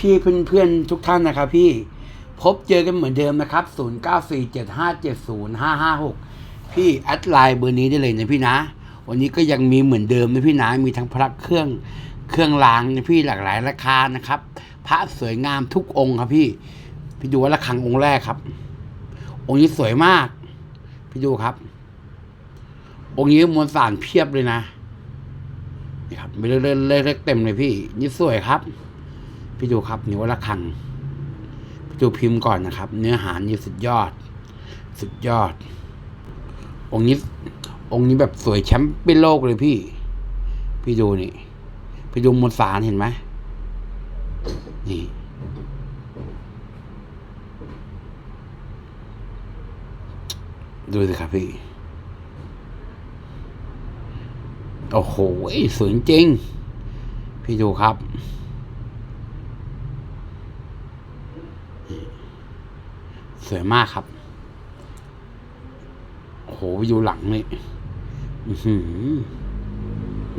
พี่เพื่อนๆทุกท่านนะครับพี่พบเจอกันเหมือนเดิมนะครับ 0947570556 พี่แอดไลน์เบอร์นี้ได้เลยนะพี่นะ วันนี้ก็ยังมีเหมือนเดิมนะพี่นะ มีทั้งพระเครื่องเครื่องรางนะพี่หลากหลายราคานะครับ พระสวยงามทุกองค์ครับพี่ พี่ดูว่าระฆังองค์แรกครับ องค์นี้สวยมาก พี่ดูครับ องค์นี้มวลสารเพียบเลยนะนี่ครับเล่นเล็กๆเต็มเลยพี่ นี่สวยครับ พี่ดูครับนี่ว่าระฆังพี่ดูพิมพ์ก่อนนะครับ เนื้อหานี่สุดยอด สุดยอด องค์นี้ องค์นี้แบบสวยแชมป์เป็นโลกเลยพี่ พี่ดูนี่ พี่ดูมวลสารเห็นไหมนี่ดูสิครับพี่ โอ้โหสวยจริง พี่ดูครับ สวยมากครับ โอ้โหอยู่หลังนี่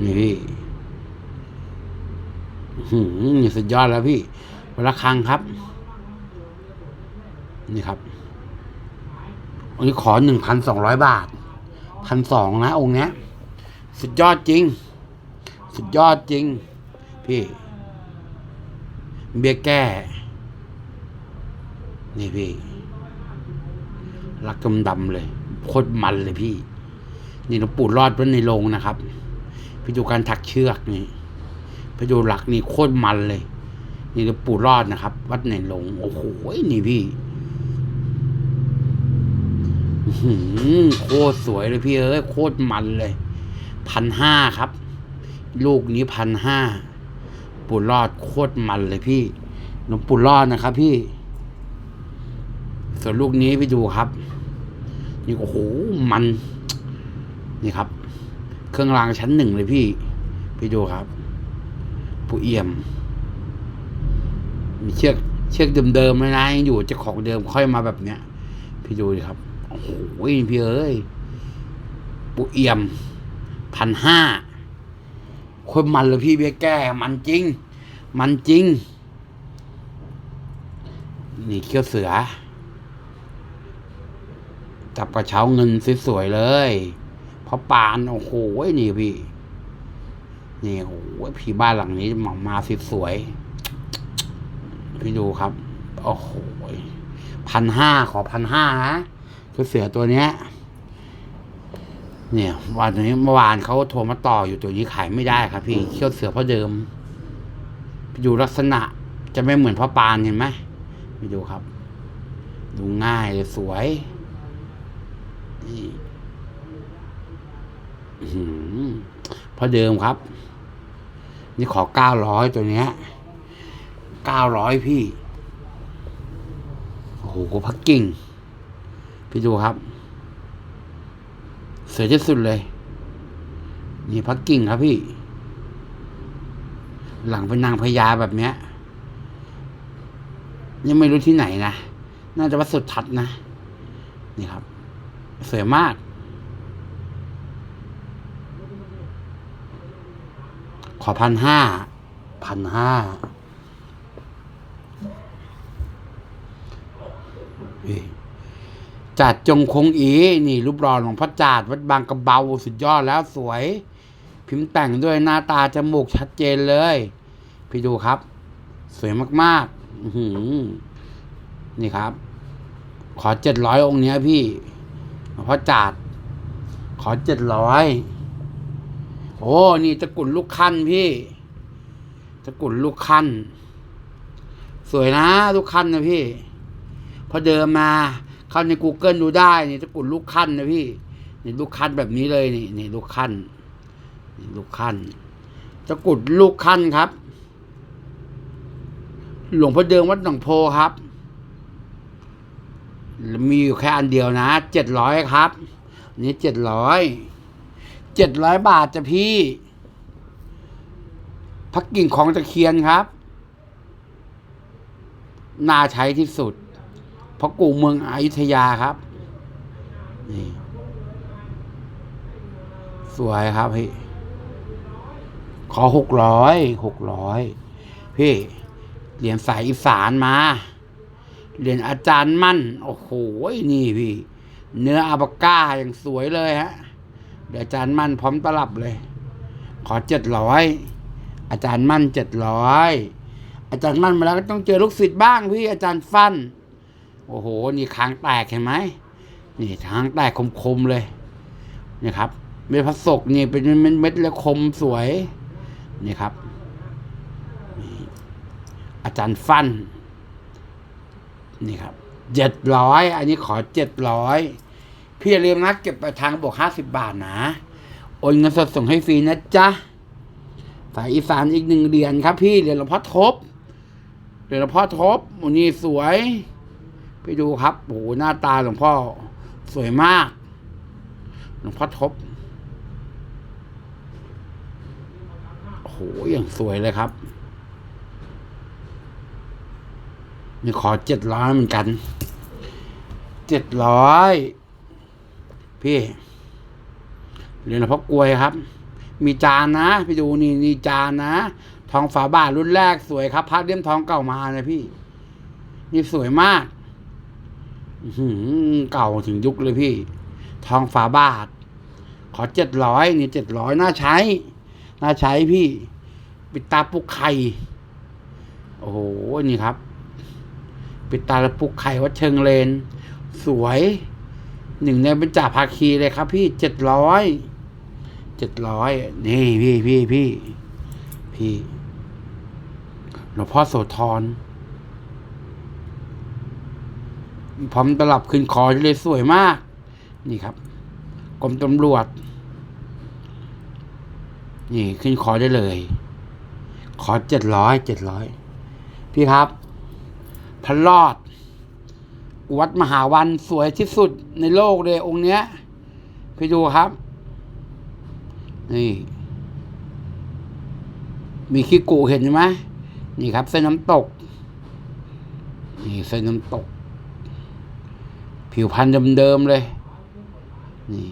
นี่นี่สุดยอดแล้วพี่วันละครั้งครับ นี่ครับองค์นี้ขอหนึ่งพันสองร้อยบาทพันสองนะ องค์เนี้ย สุดยอดจริง สุดยอดจริง พี่ เบียแก้ นี่พี่ รักดำดำๆเลยโคตรมันเลยพี่ นี่หลวงปู่รอดไว้ในโรงนะครับพี่ดูการถักเชือกนี่พี่ดูหลักนี่โคตรมันเลย นี่หลวงปู่รอดนะครับ วัดในโรงโอ้โหนี่พี่หือโคตรสวยเลยพี่เอ้ยโคตรมันเลยพันห้าครับ ลูกนี้พันห้าปู่รอดโคตรมันเลยพี่หลวงปู่รอดนะครับพี่ ส่วนลูกนี้ไปดูครับ นี่โอ้โหมัน นี่ครับ เครื่องรางชั้นหนึ่งเลยพี่ ไปดูครับ ผู้เอี่ยม มีเชือกเชือกเดิมๆเลยนะยังอยู่เจะของเดิมค่อยมาแบบเนี้ย พี่ดูดิครับ โอ้โหพี่เอ้ยปูเอี่ยมพันห้าคนมันเลยพี่เบี้ยแก้มันจริง มันจริง นี่เขี้ยวเสือ จับกระเช้าเงินสวยๆเลยเพราะปานโอ้โหนี่พี่ นี่โอ้โหพี่บ้านหลังนี้มามาสวยๆพี่ดูครับ โอ้โหพันห้าขอพันห้านะคือเสือตัวเนี้ย เนี่ยวันนี้เมื่อวานเขาโทรมาต่ออยู่ตัวนี้ขายไม่ได้ครับพี่เขี้ยวเสือเพราะเดิมไปดูลักษณะจะไม่เหมือนพ่อปานเห็นไหมไปดูครับ ดูง่ายเลยสวย นี่อเพราะเดิมครับ นี่ขอเก้าร้อยตัวเนี้ยเก้าร้อยพี่ โอ้โหพักกิ่ง พี่ดูครับ เสวยที่สุดเลย นี่พักกิ่งครับพี่ หลังเป็นนางพญาแบบเนี้ย ยังไม่รู้ที่ไหนนะ น่าจะวัดสุดทัดนะ นี่ครับ สวยมาก ขอพันห้า พันห้าจัดจงคงอีนี่ รูปรอของพระจาดวัดบางกระเบาสุดยอดแล้วสวย พิมพ์แต่งด้วยหน้าตาจมูกชัดเจนเลย พี่ดูครับ สวยมาก ๆ นี่ครับ ขอเจ็ดร้อยองค์เนี้ยพี่ พระจาด ขอเจ็ดร้อยโอ้นี่ตะกรุดลูกขั้นพี่ตะกรุดลูกขั้นสวยนะลูกขั้นนะพี่ พอเดินมา เข้าใน Google ดูได้นี่ตะกรุดลูกขั้นนะพี่นี่ลูกขั้นแบบนี้เลยนี่นี่ลูกขั้นนี่ลูกขั้นตะกุดลูกขั้นครับ หลวงพ่อเดิมวัดหนองโพครับ มีอยู่แค่อันเดียวนะเจ็ดร้อยครับ นี่เจ็ดร้อยเจ็ดร้อยบาทจ้ะพี่ พักกิ่งของตะเคียนครับ น่าใช้ที่สุด เพราะกูเมืองอยุธยาครับ นี่ สวยครับพี่ ขอหกร้อยหกร้อยพี่เหรียญสายอีสานมา เหรียญอาจารย์มั่น โอ้โห นี่พี่ เนื้ออาบาก้าอย่างสวยเลยฮะ เดี๋ยวอาจารย์มั่นพร้อมตลับเลย ขอเจ็ดร้อย อาจารย์มั่นเจ็ดร้อย อาจารย์มั่นมาแล้วก็ต้องเจอลูกศิษย์บ้างพี่ อาจารย์ฟัน โอ้โห นี่คางแตกเห็นไหม นี่คางแตกคมๆเลย นี่ครับ เม็ดพัสกนี่เป็นเม็ดเม็ดแล้วคมสวย นี่ครับ อาจารย์ฟัน นี่ครับเจ็ดร้อยอันนี้ขอเจ็ดร้อยพี่อย่าลืมนะเก็บไปลายทางบวกห้าสิบบาทนะ โอนเงินสดส่งให้ฟรีนะจ๊ะสายอีสานอีกหนึ่งเหรียญครับ พี่เหรียญหลวงพ่อทบเหรียญหลวงพ่อทบโอ้นี่สวยไปดูครับโอ้โหหน้าตาหลวงพ่อสวยมาก หลวงพ่อทบโอ้โหอย่างสวยเลยครับ นี่ขอเจ็ดร้อยเหมือนกัน เจ็ดร้อย พี่เรียนหลวงพ่อกลวยครับ มีจานนะ พี่ดูนี่นี่จานนะ ทองฝาบาทรุ่นแรกสวยครับพระเลี่ยมทองเก่ามาเลยพี่ นี่สวยมากหืเก่าถึงยุคเลยพี่ ทองฝาบาท ขอเจ็ดร้อยนี่เจ็ดร้อยน่าใช้ น่าใช้พี่ ปิดตาปุกไข่ โอ้โห นี่ครับ ปิดตาปุกไข่วัดเชิงเลน สวยหนึ่งในบรรจาภาคีเลยครับ พี่เจ็ดร้อยเจ็ดร้อยนี่พี่พี่พี่พี่หลวงพ่อโสธรพร้อมตลับขึ้นคอเลยสวยมาก นี่ครับกรมตำรวจ นี่ขึ้นคอได้เลย ขอเจ็ดร้อยเจ็ดร้อยพี่ครับ พระรอด วัดมหาวันสวยที่สุดในโลกเลยองค์เนี้ยไปดูครับ นี่ มีขี้กูเห็นไหมนี่ครับ เส้นน้ำตก นี่เส้นน้ำตก ผิวพรรณเดิมๆเลย นี่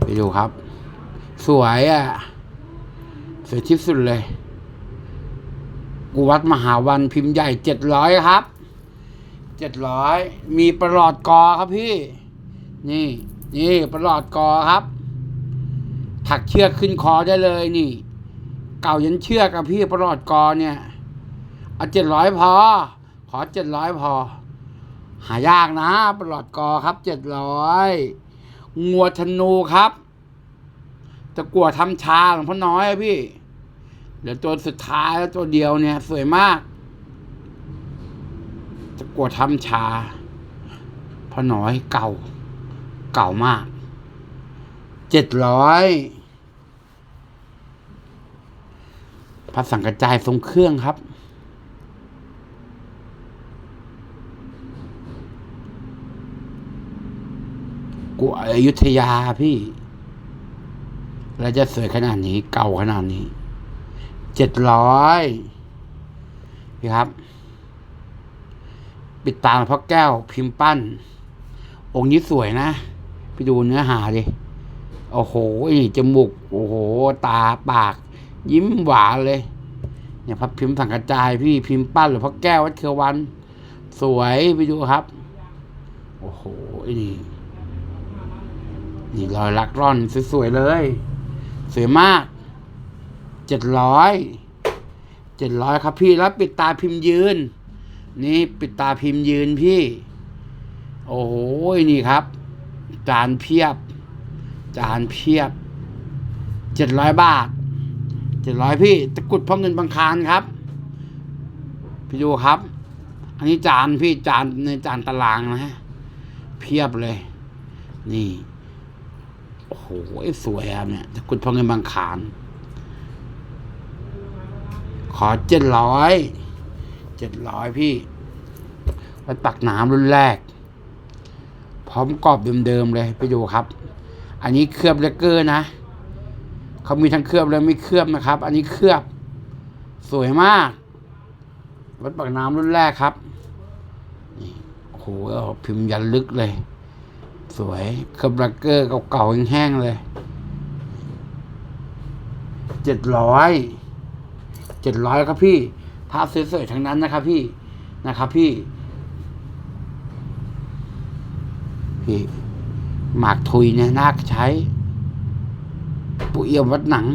ไปดูครับ สวยอะ วยที่สุดเลย กูวัดมหาวันพิมพ์ใหญ่เจ็ดร้อยครับเจ็ดร้อยมีประหลอดกอครับพี่ นี่ นี่ประหลอดกอครับ ถักเชือกขึ้นคอได้เลยนี่ เก่ายันเชือกกับพี่ประหลอดกอเนี่ยเอาเจ็ดร้อยพอ ขอเจ็ดร้อยพอ หายากนะประหลอดกอครับเจ็ดร้อยงัวธนูครับตะกัวทำชาหลวงพ่อน้อยพี่ เหลือตัวสุดท้ายแล้วตัวเดียวเนี่ย สวยมากตะกัวทำชาพอน้อยเก่า เก่ามาก เจ็ดร้อยพระสังกระจายทรงเครื่องครับ กูอยุธยาพี่ แล้วจะสวยขนาดนี้ เก่าขนาดนี้ เจ็ดร้อยพี่ครับ ปิดตาหลวงพ่อแก้วพิมพ์ปั้น องค์นี้สวยนะ ไปดูเนื้อหาดิโอ้โหนี่จมูก โอ้โห ตาปาก ยิ้มหวานเลย เนี่ยพระพิมพ์สังกระจายพี่พิมพ์ปั้นหรือพ่อแก้ววัดเครือวัน สวยไปดูครับ โอ้โหนี่นี่รอยลักร่อนสวยๆเลย สวยมาก เจ็ดร้อยเจ็ดร้อยครับพี่แล้วปิดตาพิมพ์ยืน นี่ปิดตาพิมพ์ยืนพี่ โอ้โหนี่ครับ จานเพียบ จานเพียบเจ็ดร้อยบาทเจ็ดร้อยพี่ตะกุดพ่อเงินบางคารครับ พี่ดูครับ อันนี้จานพี่จานในจานตารางนะฮะเพียบเลย นี่ โอ้โหสวยครับเนี่ยตะกุดพ่อเงินบางคาร ขอเจ็ดร้อยเจ็ดร้อยพี่ไปตักน้ำรุ่นแรก พร้อมกรอบเดิมๆเลยไปดูครับ อันนี้เคลือบเลกเกอร์นะเขามีทั้งเคลือบและไม่เคลือบนะครับ อันนี้เคลือบสวยมากวัดปากน้ำรุ่นแรกครับนี่โอ้โหพิมพ์ยันลึกเลย สวยเคลือบเลกเกอร์เก่าๆแห้งๆเลยเจ็ดร้อย เจ็ดร้อยครับพี่ภาพสวยๆทั้งนั้นนะครับพี่นะครับพี่ พี่ หมากทุยเนี่ยนาคใช้ ปุเอี่ยมวัดหนัง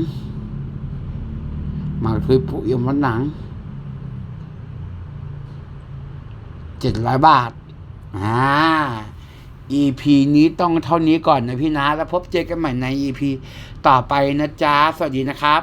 หมากทุยปุเอี่ยมวัดหนังเจ็ดร้อยบาทอ่า EP นี้ต้องเท่านี้ก่อนนะพี่นะ แล้วพบเจอกันใหม่ใน EP ต่อไปนะจ๊ะ สวัสดีนะครับ